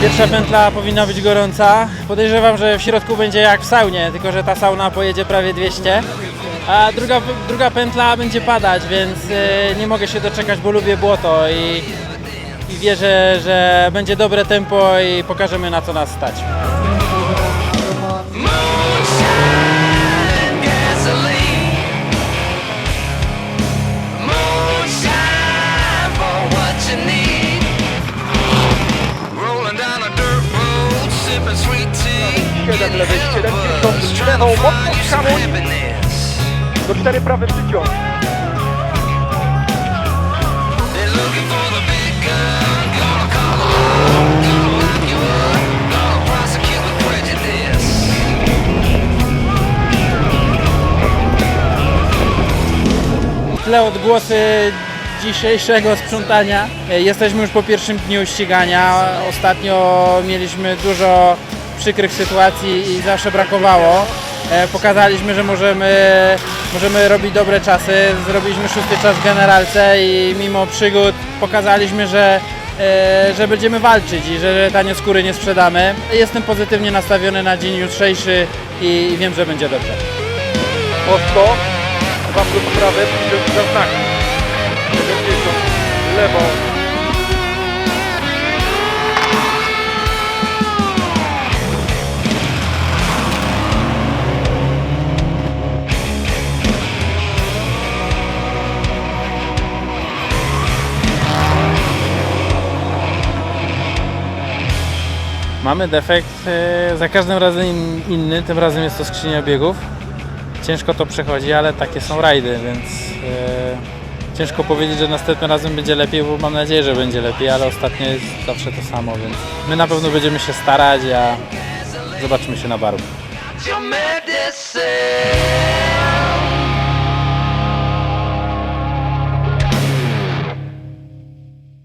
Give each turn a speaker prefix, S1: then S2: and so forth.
S1: Pierwsza pętla powinna być gorąca. Podejrzewam, że w środku będzie jak w saunie, tylko że ta sauna pojedzie prawie 200. A druga, druga pętla będzie padać, więc e, nie mogę się doczekać, bo lubię błoto i, i wierzę, że będzie dobre tempo i pokażemy na co nas stać.
S2: The law. Gonna lock you up. Gonna prosecute with prejudice.
S1: Tyle odgłosy dzisiejszego sprzątania. E, Jesteśmy już po pierwszym dniu ścigania. Ostatnio mieliśmy dużo przykrych sytuacji i zawsze brakowało. E, Pokazaliśmy, że możemy, możemy robić dobre czasy. Zrobiliśmy szósty czas w generalce i mimo przygód pokazaliśmy, że, e, że będziemy walczyć i że tanie skóry nie sprzedamy. Jestem pozytywnie nastawiony na dzień jutrzejszy i wiem, że będzie dobrze.
S3: Mocno, dwa plus prawy, przyciąg za znak. 70 lewą.
S1: Mamy defekt e, za każdym razem in- inny, tym razem jest to skrzynia biegów. Ciężko to przechodzi, ale takie są rajdy, więc e, ciężko powiedzieć, że następnym razem będzie lepiej, bo mam nadzieję, że będzie lepiej, ale ostatnio jest zawsze to samo, więc my na pewno będziemy się starać, a zobaczymy się na
S2: medicine.